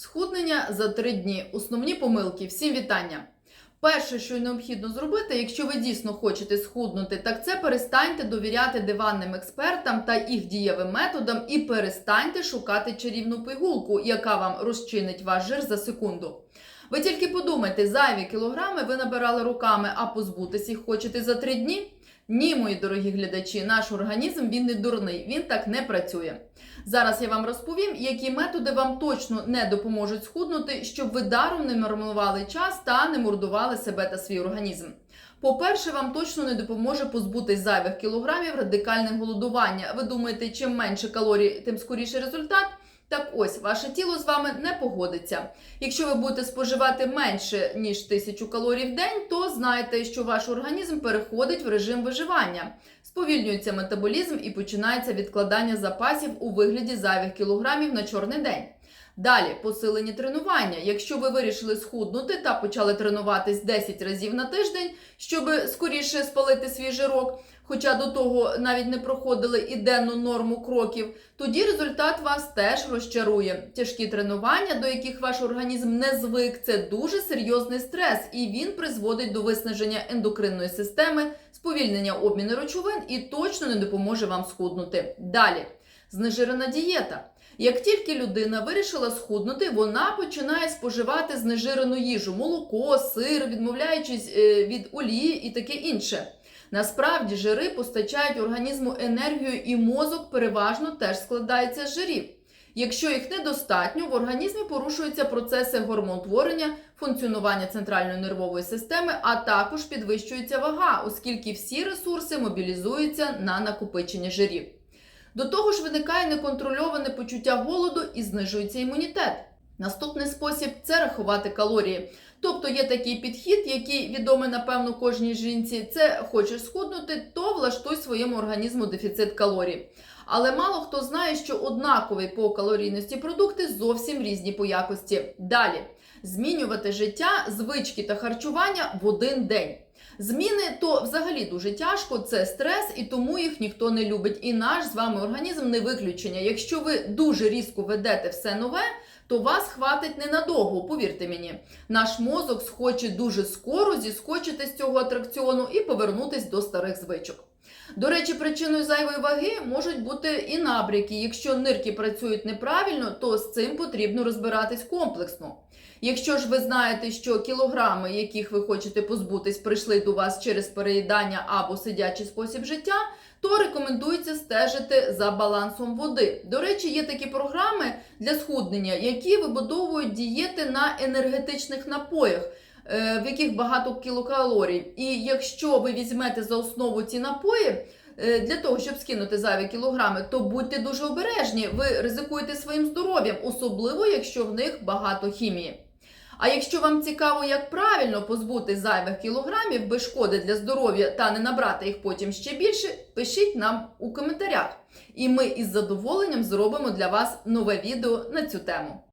Схуднення за три дні. Основні помилки. Всім вітання. Перше, що необхідно зробити, якщо ви дійсно хочете схуднути, так це перестаньте довіряти диванним експертам та їх дієвим методам і перестаньте шукати чарівну пігулку, яка вам розчинить ваш жир за секунду. Ви тільки подумайте, зайві кілограми ви набирали руками, а позбутись їх хочете за три дні? Ні, мої дорогі глядачі, наш організм він не дурний, він так не працює. Зараз я вам розповім, які методи вам точно не допоможуть схуднути, щоб ви даром не марнували час та не мордували себе та свій організм. По-перше, вам точно не допоможе позбутись зайвих кілограмів радикальне голодування. Ви думаєте, чим менше калорій, тим скоріше результат? Так ось, ваше тіло з вами не погодиться. Якщо ви будете споживати менше ніж 1000 калорій в день, то знайте, що ваш організм переходить в режим виживання. Сповільнюється метаболізм і починається відкладання запасів у вигляді зайвих кілограмів на чорний день. Далі посилені тренування. Якщо ви вирішили схуднути та почали тренуватись 10 разів на тиждень, щоб скоріше спалити свій жирок, хоча до того навіть не проходили і денну норму кроків, тоді результат вас теж розчарує. Тяжкі тренування, до яких ваш організм не звик, це дуже серйозний стрес, і він призводить до виснаження ендокринної системи, сповільнення обміну речовин і точно не допоможе вам схуднути. Далі знежирена дієта. Як тільки людина вирішила схуднути, вона починає споживати знежирену їжу, молоко, сир, відмовляючись е, від олії і таке інше. Насправді жири постачають організму енергію, і мозок переважно теж складається з жирів. Якщо їх недостатньо, в організмі порушуються процеси гормонтворення, функціонування центральної нервової системи, а також підвищується вага, оскільки всі ресурси мобілізуються на накопичення жирів. До того ж, виникає неконтрольоване почуття голоду і знижується імунітет. Наступний спосіб це рахувати калорії. Тобто є такий підхід, який відомий напевно кожній жінці. Це хочеш схуднути, то влаштуй своєму організму дефіцит калорій. Але мало хто знає, що однакові по калорійності продукти зовсім різні по якості. Далі змінювати життя, звички та харчування в один день. Зміни то взагалі дуже тяжко, це стрес, і тому їх ніхто не любить. І наш з вами організм не виключення. Якщо ви дуже різко ведете все нове, то вас хватить ненадовго, повірте мені. Наш мозок схоче дуже скоро зіскочити з цього атракціону і повернутись до старих звичок. До речі, причиною зайвої ваги можуть бути і набряки. Якщо нирки працюють неправильно, то з цим потрібно розбиратись комплексно. Якщо ж ви знаєте, що кілограми, яких ви хочете позбутись, прийшли до вас через переїдання або сидячий спосіб життя, то рекомендується стежити за балансом води. До речі, є такі програми для схуднення, які вибудовують дієти на енергетичних напоях. Е, В яких багато кілокалорій, і якщо ви візьмете за основу ці напої е, для того, щоб скинути зайві кілограми, то будьте дуже обережні. Ви ризикуєте своїм здоров'ям, особливо якщо в них багато хімії. А якщо вам цікаво, як правильно позбути зайвих кілограмів без шкоди для здоров'я та не набрати їх потім ще більше, пишіть нам у коментарях. І ми із задоволенням зробимо для вас нове відео на цю тему.